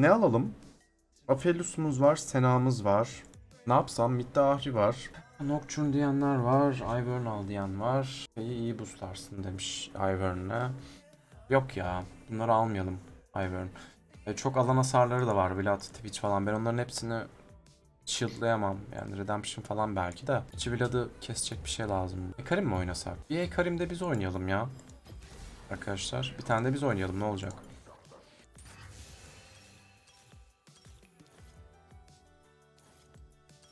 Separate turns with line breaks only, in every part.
Ne alalım? Aphelios'umuz var, Sena'mız var. Ne yapsam? Mid'de Ahri var. Nocturne diyenler var, Ivern al diyen var. İyi iyi boostlarsın demiş Ivern'e. Yok ya, bunları almayalım Ivern. E, çok alan hasarları da var, Vlad, Twitch falan. Ben onların hepsini shieldlayamam. Yani Redemption falan belki de. İçi Vlad'ı kesecek bir şey lazım. Ekarim mi oynasak? Bir Ekarim'de biz oynayalım ya. Arkadaşlar, bir tane de biz oynayalım ne olacak?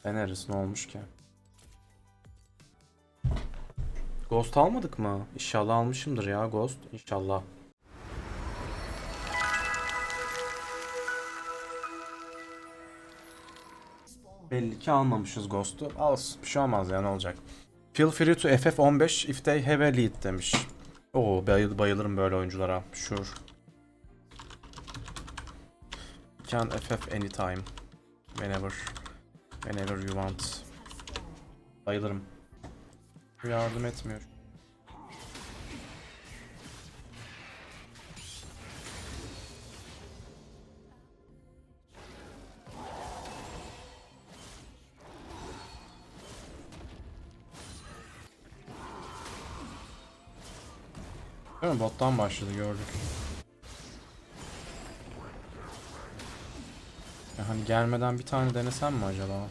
Deneriz ne olmuş ki? Ghost almadık mı? İnşallah almışımdır ya Ghost. İnşallah. Belli ki almamışız Ghost'u. Alsın. Bir şey olmaz ya ne olacak. Feel free to FF15 if they have a lead demiş. Oo bayıl bayılırım böyle oyunculara. Sure. Can FF anytime. Whenever. Whenever you want. Bayılırım. Yardım etmiyor. Değil mi? Bottan başladı gördük. Ya hani gelmeden bir tane denesem mi acaba?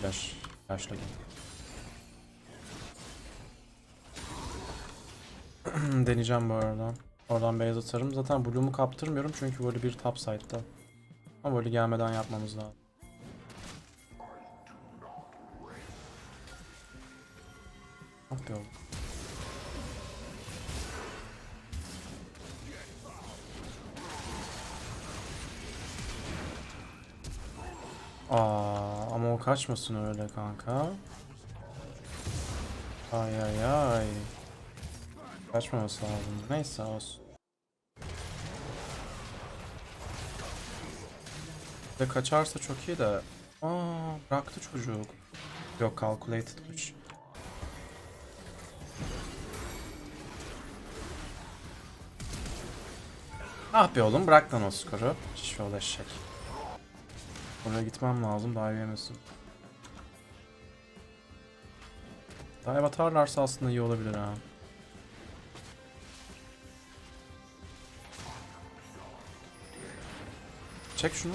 Flash. Flashla gel. Deneyeceğim bu arada. Oradan beyaz atarım. Zaten Bloom'u kaptırmıyorum çünkü böyle bir top side'da. Ama böyle gelmeden yapmamız lazım. Ah be oğlum. Aa, ama o kaçmasın öyle kanka. Ay ay ay. Kaçmaması lazım. Neyse olsun. De kaçarsa çok iyi de. Aa, bıraktı çocuk. Yok calculated'mış. Ah be oğlum bırak lan o skoru. Şöyle eşek. Oraya gitmem lazım daha yemesin. Dive atarlarsa aslında iyi olabilir ha. Çek şunu.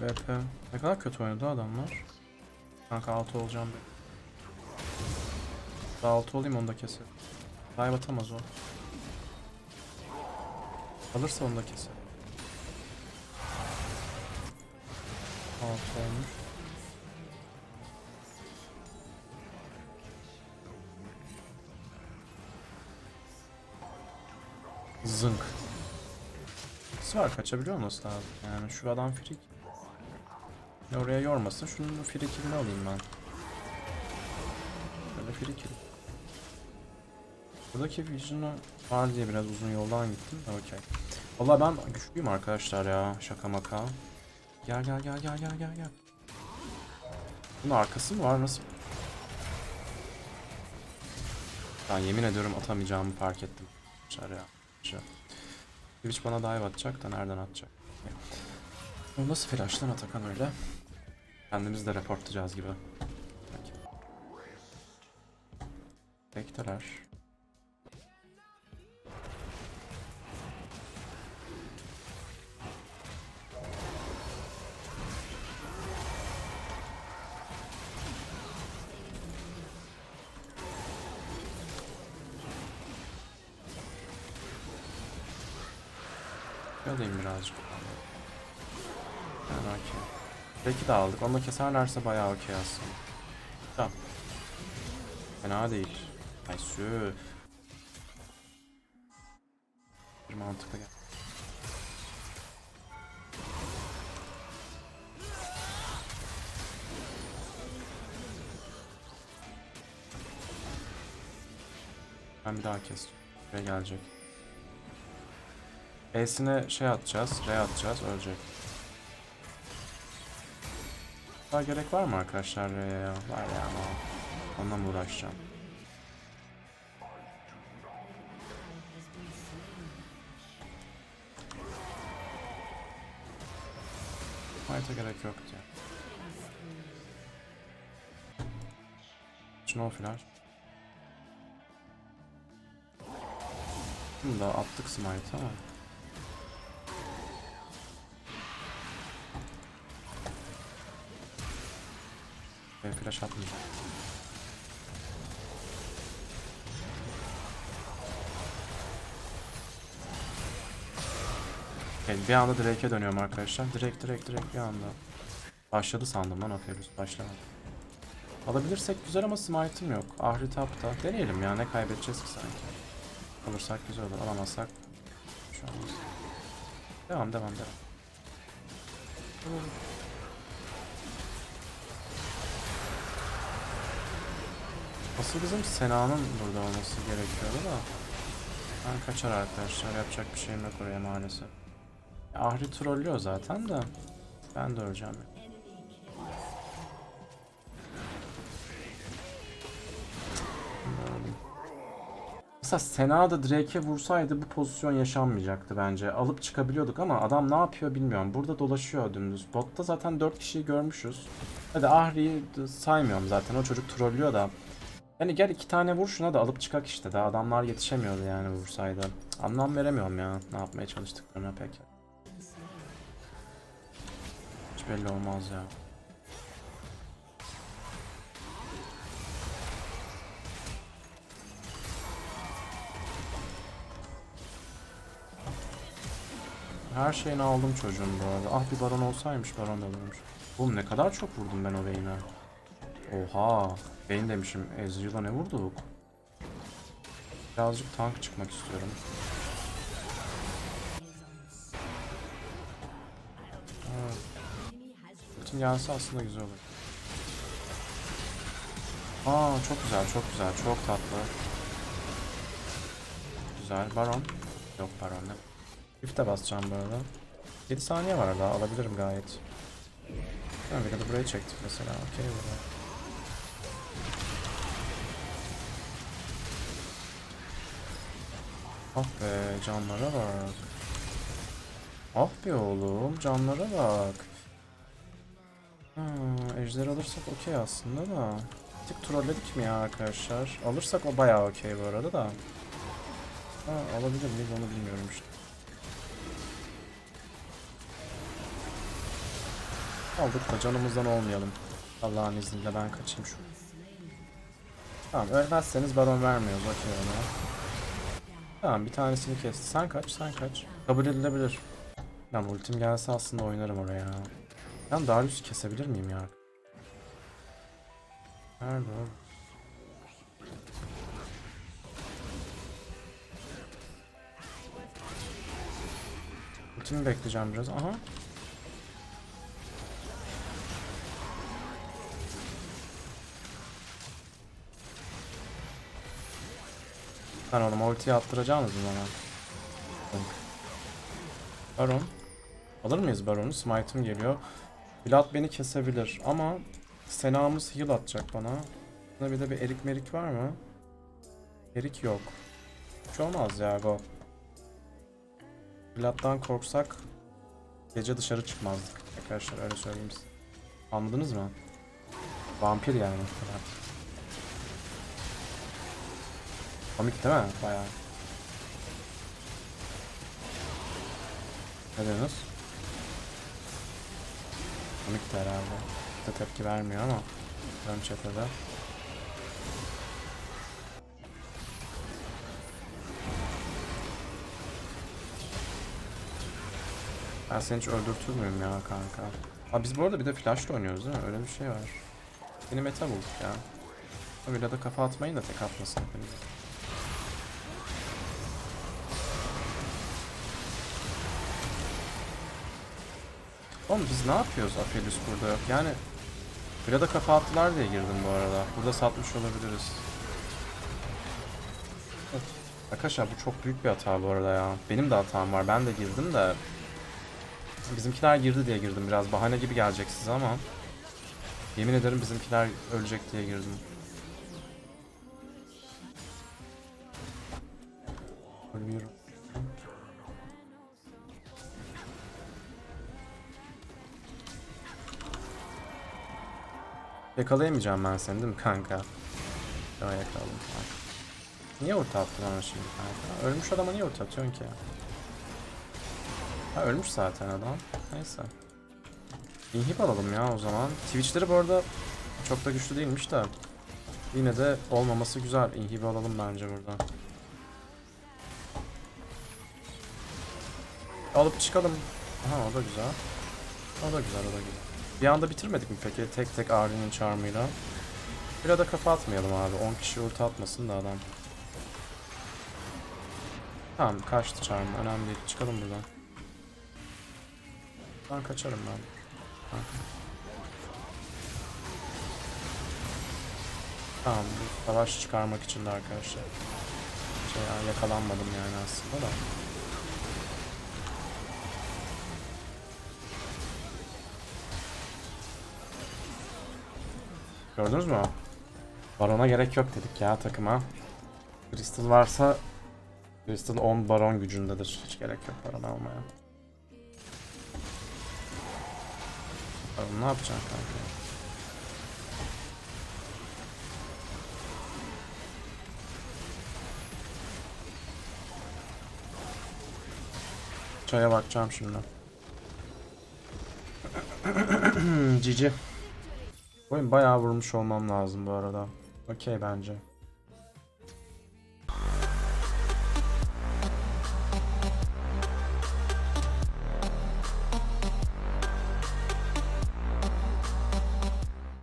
VP. Ne kadar kötü oynadı adamlar. Kanka 6 olacağım ben. Daha 6 olayım onu da keser. Dive atamaz o. Alırsa onu da keser. 6 olmuş. Zınk. Var kaçabiliyor olması lazım. Yani şu adam freak. Oraya yormasın. Şunun free alayım ben. Böyle free kill. Buradaki vision'u var diye biraz uzun yoldan gittim de okey. Valla ben güçlüyüm arkadaşlar ya. Şaka maka. Gel gel gel gel gel gel gel. Bunun arkası mı var? Nasıl? Ben yemin ediyorum atamayacağımı fark ettim. Arkadaşlar ya. Şu. Twitch bana dive atacak da nereden atacak? O nasıl flash'tan Atakan öyle? Kendimiz de reportlayacağız gibi. Peki. Bekleler. Yalayım birazcık. Belki de aldık. Onu keserlerse bayağı okey aslında. Tamam. Fena değil. Ay sü. Bir mantıklı gel. Ben bir daha kes. Buraya gelecek. E'sine şey atacağız, R atacağız, ölecek. Daha gerek var mı arkadaşlar ya? Var ya ama. Onunla mı uğraşacağım? Fight'a gerek yok diye. Snow flash. Bunu da attık smite ama. Ben flash atmayacağım. Okay, bir anda Drake'e dönüyorum arkadaşlar. Direkt direkt direkt bir anda. Başladı sandım lan Aphelios. Başlamadı. Alabilirsek güzel ama smite'ım yok. Ahri tapta. Deneyelim ya ne kaybedeceğiz ki sanki. Alırsak güzel olur. Alamazsak şu an. Devam devam devam. Asıl bizim Sena'nın burada olması gerekiyordu da. Ben kaçar arkadaşlar. Yapacak bir şeyim yok oraya maalesef. Ahri trollüyor zaten de. Ben de öleceğim. Mesela Sena da Drake'e vursaydı bu pozisyon yaşanmayacaktı bence. Alıp çıkabiliyorduk ama adam ne yapıyor bilmiyorum. Burada dolaşıyor dümdüz. Botta zaten 4 kişiyi görmüşüz. Hadi Ahri'yi saymıyorum zaten. O çocuk trollüyor da. Yani gel iki tane vur şuna da alıp çıkak işte. Daha adamlar yetişemiyordu yani vursaydı. Anlam veremiyorum ya. Ne yapmaya çalıştıklarına pek. Hiç belli olmaz ya. Her şeyini aldım çocuğun bu arada. Ah bir baron olsaymış baron da olurmuş. Oğlum ne kadar çok vurdum ben o Vayne'e. Oha. Vayne demişim. Ezreal'a ne vurduk? Birazcık tank çıkmak istiyorum. Bütün gelse aslında güzel olur. Aa çok güzel, çok güzel, çok tatlı. Güzel. Baron. Yok baron ne? Rift'e basacağım arada. 7 saniye var daha alabilirim gayet. Ben bir de buraya çektik mesela. Okey burada. Ah be canlara bak. Ah be oğlum canlara bak. Ha, ejder alırsak okey aslında da. Bir tık trolledik mi ya arkadaşlar? Alırsak o bayağı okey bu arada da. Ha, alabilir miyiz onu bilmiyorum işte. Aldık da canımızdan olmayalım. Allah'ın izniyle ben kaçayım şu. Tamam ölmezseniz baron vermiyoruz okey ona. Tamam bir tanesini kesti. Sen kaç sen kaç. Kabul edilebilir. Lan ultim gelse aslında oynarım oraya. Ben Darius'u kesebilir miyim ya? Nerede? Ultimi bekleyeceğim biraz. Aha. Ben onu ultiye attıracağınız mı bana? Baron. Alır mıyız Baron'u? Smite'ım geliyor. Vlad beni kesebilir ama Sena'mız heal atacak bana. Buna bir de bir erik merik var mı? Erik yok. Hiç olmaz ya go. Vlad'dan korksak gece dışarı çıkmazdık. Arkadaşlar öyle söyleyeyim size. Anladınız mı? Vampir yani. Komik değil mi? Bayağı. Ne diyorsunuz? Komik de herhalde. Da tepki vermiyor ama. Ön çetede. Ben seni hiç öldürtür müyüm ya kanka? Abi biz bu arada bir de flashla oynuyoruz değil mi? Öyle bir şey var. Yeni meta bulduk ya. Öyle de kafa atmayın da tek atmasın hepiniz. Oğlum biz ne yapıyoruz Aphelios burada? Yani Vlad'a kafa attılar diye girdim bu arada. Burada satmış olabiliriz. Evet. Arkadaşlar bu çok büyük bir hata bu arada ya. Benim de hatam var. Ben de girdim de. Bizimkiler girdi diye girdim. Biraz bahane gibi gelecek size ama. Yemin ederim bizimkiler ölecek diye girdim. Ölüyorum. Yakalayamayacağım ben seni değil mi kanka? Ya yakaladım. Niye ulti attın ona şimdi kanka? Ölmüş adama niye ulti atıyorsun ki? Ha ölmüş zaten adam. Neyse. İnhib alalım ya o zaman. Twitch'leri bu arada çok da güçlü değilmiş de. Yine de olmaması güzel. İnhib alalım bence burada. Alıp çıkalım. Aha o da güzel. O da güzel, o da güzel. Bir anda bitirmedik mi peki tek tek Ahri'nin charmıyla? Bir da kafa atmayalım abi. 10 kişi ulti atmasın da adam. Tamam kaçtı charm. Önemli değil. Çıkalım buradan. Ben kaçarım ben. Tamam bu savaş çıkarmak için de arkadaşlar. Şey ya, yakalanmadım yani aslında da. Gördünüz mü? Barona gerek yok dedik ya takıma. Crystal varsa Crystal 10 baron gücündedir. Hiç gerek yok baron almaya. Baron ne yapacaksın kanka? Çaya bakacağım şimdi. Cici. Oyun bayağı vurmuş olmam lazım bu arada. Okey bence.